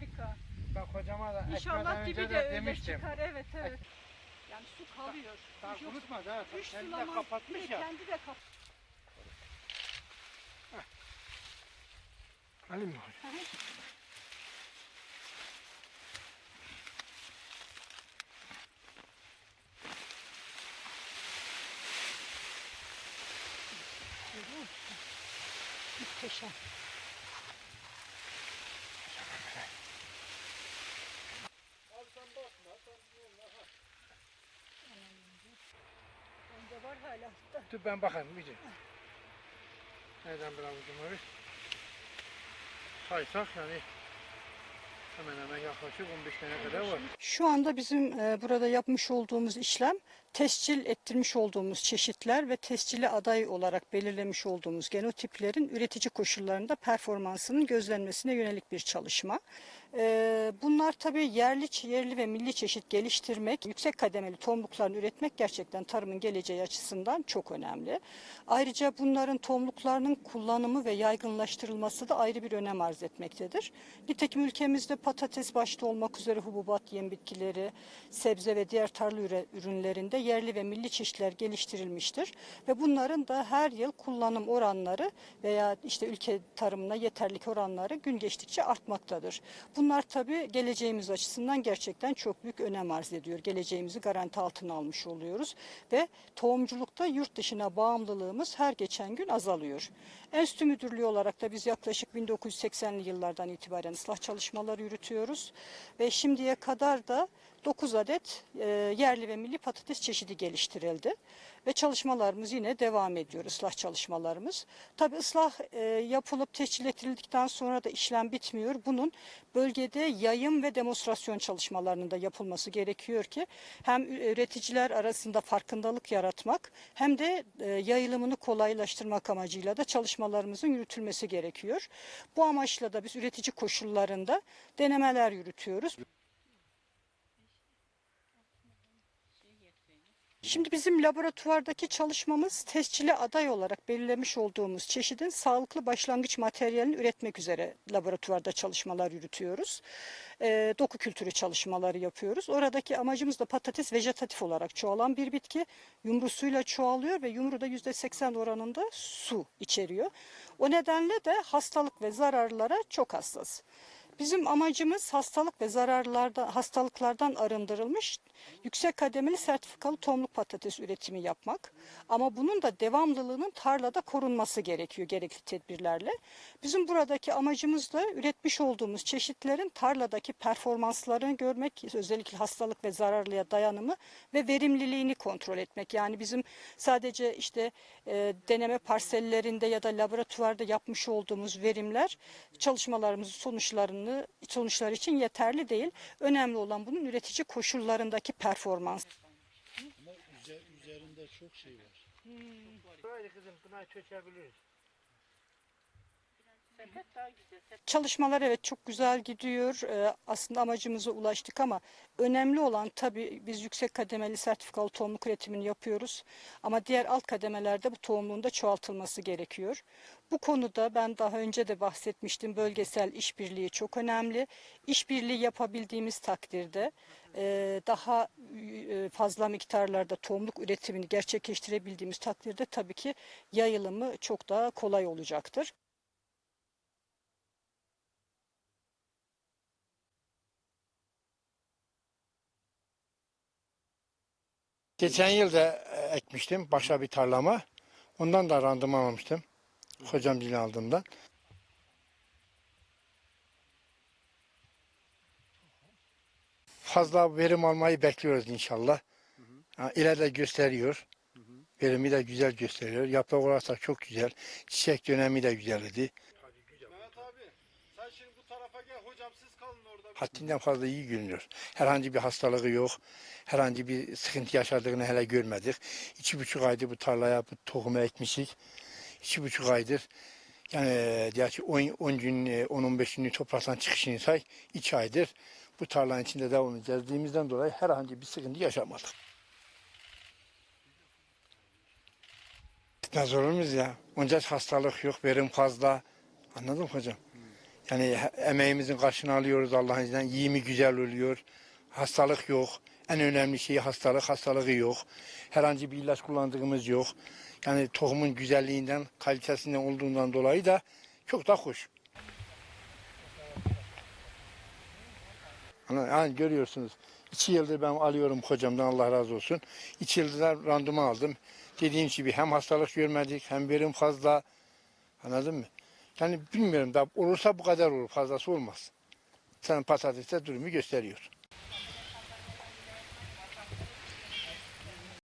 harika. Bak hocama da İnşallah dibi de öyle demiştim. çıkar. Evet evet. Yani su kalıyor. Daha Yok, kurutmadı ha. Üç Kendi de kapatmış ya. Kendi de kap. Alayım mı? Muhteşem. Hala. Dur ben bakayım bir de. Nereden bir avucum var? Saysak yani hemen hemen yaklaşık 15 tane kadar var. Şu anda bizim e, burada yapmış olduğumuz işlem tescil ettirmiş olduğumuz çeşitler ve tescili aday olarak belirlemiş olduğumuz genotiplerin üretici koşullarında performansının gözlenmesine yönelik bir çalışma. E, bunlar tabii yerli, yerli ve milli çeşit geliştirmek, yüksek kademeli tohumluklarını üretmek gerçekten tarımın geleceği açısından çok önemli. Ayrıca bunların tohumluklarının kullanımı ve yaygınlaştırılması da ayrı bir önem arz etmektedir. Nitekim ülkemizde patates başta olmak üzere hububat, yem bitkileri, sebze ve diğer tarla ürünlerinde yerli ve milli çeşitler geliştirilmiştir. Ve bunların da her yıl kullanım oranları veya işte ülke tarımına yeterlik oranları gün geçtikçe artmaktadır. Bunlar tabii geleceğimiz açısından gerçekten çok büyük önem arz ediyor. Geleceğimizi garanti altına almış oluyoruz ve tohumculukta yurt dışına bağımlılığımız her geçen gün azalıyor. Enstitü Müdürlüğü olarak da biz yaklaşık 1980'li yıllardan itibaren ıslah çalışmaları yürütüyoruz ve şimdiye kadar da 9 adet e, yerli ve milli patates çeşidi geliştirildi ve çalışmalarımız yine devam ediyor ıslah çalışmalarımız. Tabi ıslah e, yapılıp tescil edildikten sonra da işlem bitmiyor. Bunun bölgede yayım ve demonstrasyon çalışmalarının da yapılması gerekiyor ki hem üreticiler arasında farkındalık yaratmak hem de e, yayılımını kolaylaştırmak amacıyla da çalışmalarımızın yürütülmesi gerekiyor. Bu amaçla da biz üretici koşullarında denemeler yürütüyoruz. Şimdi bizim laboratuvardaki çalışmamız tescile aday olarak belirlemiş olduğumuz çeşidin sağlıklı başlangıç materyalini üretmek üzere laboratuvarda çalışmalar yürütüyoruz. Ee, doku kültürü çalışmaları yapıyoruz. Oradaki amacımız da patates vejetatif olarak çoğalan bir bitki. Yumrusuyla çoğalıyor ve yumru da %80 oranında su içeriyor. O nedenle de hastalık ve zararlara çok hassas. Bizim amacımız hastalık ve zararlardan, hastalıklardan arındırılmış yüksek kademeli sertifikalı tohumluk patates üretimi yapmak. Ama bunun da devamlılığının tarlada korunması gerekiyor gerekli tedbirlerle. Bizim buradaki amacımız da üretmiş olduğumuz çeşitlerin tarladaki performanslarını görmek, özellikle hastalık ve zararlıya dayanımı ve verimliliğini kontrol etmek. Yani bizim sadece işte e, deneme parsellerinde ya da laboratuvarda yapmış olduğumuz verimler çalışmalarımızın sonuçlarını sonuçlar için yeterli değil. Önemli olan bunun üretici koşullarındaki performans. Ama üze- üzerinde çok şey var. Böyle kızım buna çökebiliriz. Çalışmalar evet çok güzel gidiyor. Ee, aslında amacımıza ulaştık ama önemli olan tabii biz yüksek kademeli sertifikalı tohumluk üretimini yapıyoruz. Ama diğer alt kademelerde bu tohumluğun da çoğaltılması gerekiyor. Bu konuda ben daha önce de bahsetmiştim. Bölgesel işbirliği çok önemli. İşbirliği yapabildiğimiz takdirde e, daha e, fazla miktarlarda tohumluk üretimini gerçekleştirebildiğimiz takdirde tabii ki yayılımı çok daha kolay olacaktır. Geçen yıl da e, ekmiştim başka bir tarlama. Ondan da randıman almıştım. Hocam dili aldığımdan. Fazla verim almayı bekliyoruz inşallah. İleride gösteriyor. Verimi de güzel gösteriyor. Yaprak olarak çok güzel. Çiçek dönemi de güzel Haddinden fazla iyi görünüyor. Herhangi bir hastalığı yok. Herhangi bir sıkıntı yaşadığını hele görmedik. İki buçuk aydır bu tarlaya bu tohumu ekmişik. İki buçuk aydır. Yani diğer 10, 10 gün, 10-15 günlük topraktan çıkışını say. iki aydır bu tarlanın içinde devam edeceğiz. Dediğimizden dolayı herhangi bir sıkıntı yaşamadık. Muyuz ya? Onca hastalık yok, verim fazla. Anladın mı hocam? Yani emeğimizin karşını alıyoruz Allah'ın izniyle. Yiyimi güzel oluyor. Hastalık yok. En önemli şey hastalık. Hastalığı yok. Herhangi bir ilaç kullandığımız yok. Yani tohumun güzelliğinden, kalitesinden olduğundan dolayı da çok da hoş. Hani görüyorsunuz. İki yıldır ben alıyorum hocamdan Allah razı olsun. İki yıldır da randıman aldım. Dediğim gibi hem hastalık görmedik hem verim fazla. Anladın mı? Yani bilmiyorum da olursa bu kadar olur. Fazlası olmaz. Sen patateste durumu gösteriyor.